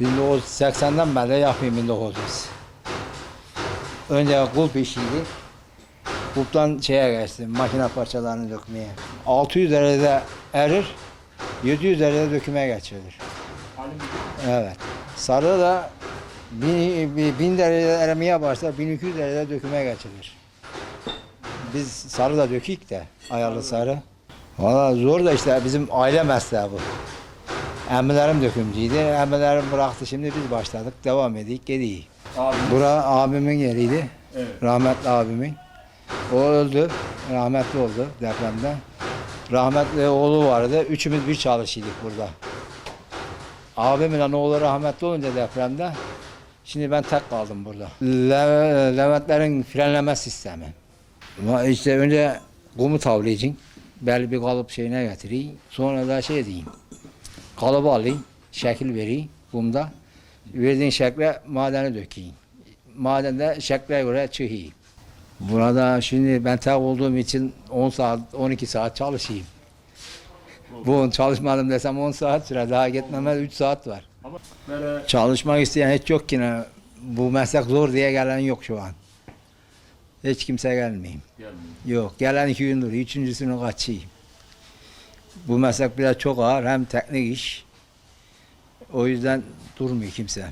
...1980'den beri yapayım 1900. Önce kulp işiydi. Kulptan şeye geçtim, makine parçalarını dökmeye. 600 derecede erir, 700 derecede döküme geçirilir. Evet. Sarı da 1000, 1000 derecede erimeye başlar, 1200 derecede döküme geçirilir. Biz sarı da dökük de, ayarlı sarı. Valla zor da işte bizim aile mesleği bu. Emmilerim dökümcüydü. Emmilerim bıraktı. Şimdi biz başladık. Devam edik. Gidiyor. Abi. Bura abimin yeriydi. Evet. Rahmetli abimin. O öldü. Rahmetli oldu depremde. Rahmetli oğlu vardı. Üçümüz bir çalışıyorduk burada. Abimin oğlu rahmetli olunca depremde şimdi ben tek kaldım burada. Le Leventlerin frenleme sistemi. İşte önce kumu tavlayacaksın. Belli bir kalıp şeyine getireyim. Sonra da şey diyeyim. Kalıbı alayım. Şekil vereyim kumda. Verdiğin şekle madeni dökeyim. Madende şekle göre çıkayım. Burada şimdi ben tek olduğum için 10 saat, 12 saat çalışayım. Bu çalışmadım desem 10 saat süre daha gitmeme 3 saat var. Çalışmak isteyen hiç yok ki. ne. Bu meslek zor diye gelen yok şu an. Hiç kimse gelmeyeyim. gelmiyor. Yok gelen iki gündür. Üçüncüsünü kaçayım. Bu meslek biraz çok ağır hem teknik iş. O yüzden durmuyor kimse.